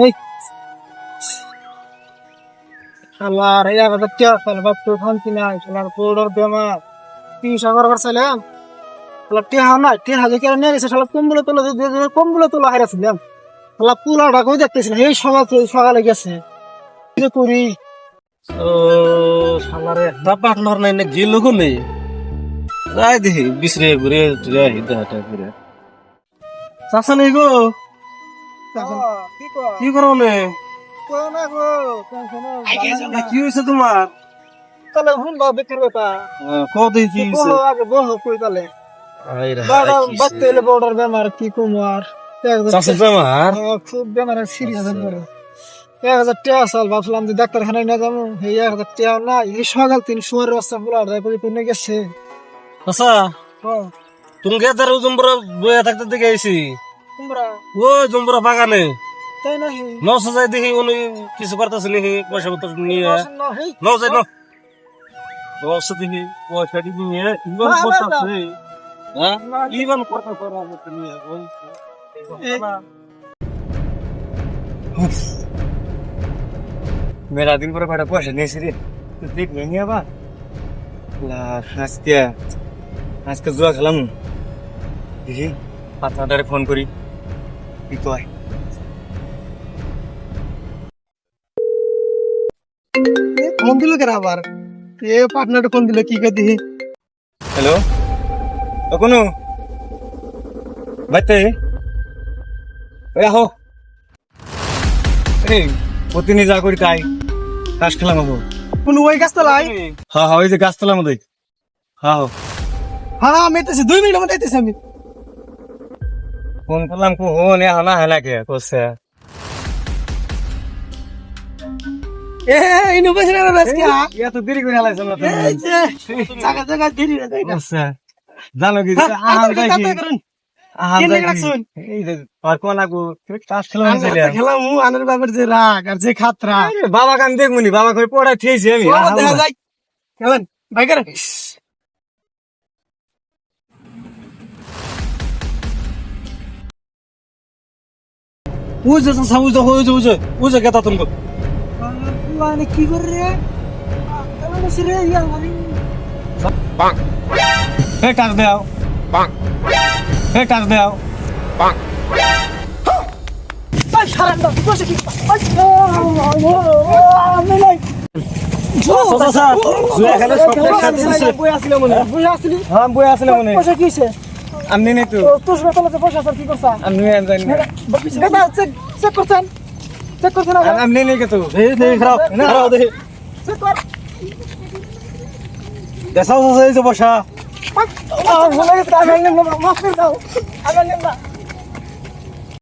হই এই আবার টিয়া শালা বাপ তো শান্তি নাই? শালার পোড়র বেমার। চিকিৎসা করবার চাইলাম শালা টিয়া না টিয়া হাজার কেন নিয়ে গেছে শালা কম্বলে কম্বলে তোলা দেখতেছিল এই সকাল থেকে সকালে গেছে। কি করি? ও, শালারে একটা পার্টনার নাই না, গেল কোনে যাই দেখি বিসরে ঘুরে টুরে হিদা হাটা ঘুরে। চাচা নেই গো। কি কর? কি হয়েছে তোমার? তাহলে হুন বা বেকার ব্যাপার। কত দেখি কি হয়েছে আগে বহ কই তাহলে। বাবা বাচ্চা এলে বড়র বেমার কি কুমার চাচা বেমার খুব বেমার সিরিয়াস করে। এক হাজার টাকা সাল ভাবছিলাম যে ডাক্তারখানায় না যাব। এই এক হাজার টাকা না এই সকাল তিন সময়ের রাস্তা পুরো আড়াই করে কিনে গেছে? চাচা তুমি বয়ে থাকতে দেখে আইছি। ও জম্বরা বাগানে। তাই না নশো যাই দেখি উনি কিছু করতেছে নাকি পয়সা পত্র নিয়ে। হে ন যাই ন দশ দেখি পয়সা নিয়ে ইমান। করতেছে। হ্যাঁ? ইমান কথা করা নিয়ে মেলা দিন পরে কয়টা পয়সা নিয়েছি রে। তুই দেখবি নি আবার? লা, আজকে আজকে জুয়া খেলাম। দেখি পার্টনারে ফোন করি। কয় ফোন দিল কেন আবার? এ পার্টনার ফোন দিল? কি করে দিহি হ্যালো কোনো? বাইতে। ওই আহো। এই প্রতিদিন যা করি তাই। কাজ খেলাম আবো। কোন ওই গাছটা লাই হ্যাঁ হ্যাঁ ওই যে গাছতলার মধ্যে। হ্যাঁ হ্যাঁ হ্যাঁ আমি এতেছি দুই মিনিটের মধ্যে এতেছি আমি। ফোন করলাম কো হো নে হানা হেলা কে কোসে এ ইনোভেশন এর আজকে এত দেরি করে হেলাইছ না এই যে জায়গা জায়গা দেরি না দেরি না। কোসে জানো কি আহাম যাই কি? আহাম কেন যাই কি? রাখছুন? এই দেখা না। যায় খেলেন ভাই করে উজে চাচা উজে উজে উজে উজে গেতা তুমি মানে কি করে রে রে ইয়া মানে হে টাচ দাও হে টাচ দাও কি চাচা দিছে বই আসলে মনে হ্যাঁ বই আসলে মনে বসে কিছে আমনি নেই তো তোর সাথে তাহলে বসে আসার কি করছ আমনি আমি জানি না দাদা চেক চেক করছেন চেক করছেন আমনি নেই কে তো এই দেখ খারাপ খারাপ দেখি চেক কর দেখাও তো এই যে বসা আ ভুলে গেছে আমি নেব মাফ করে দাও আমি নেই না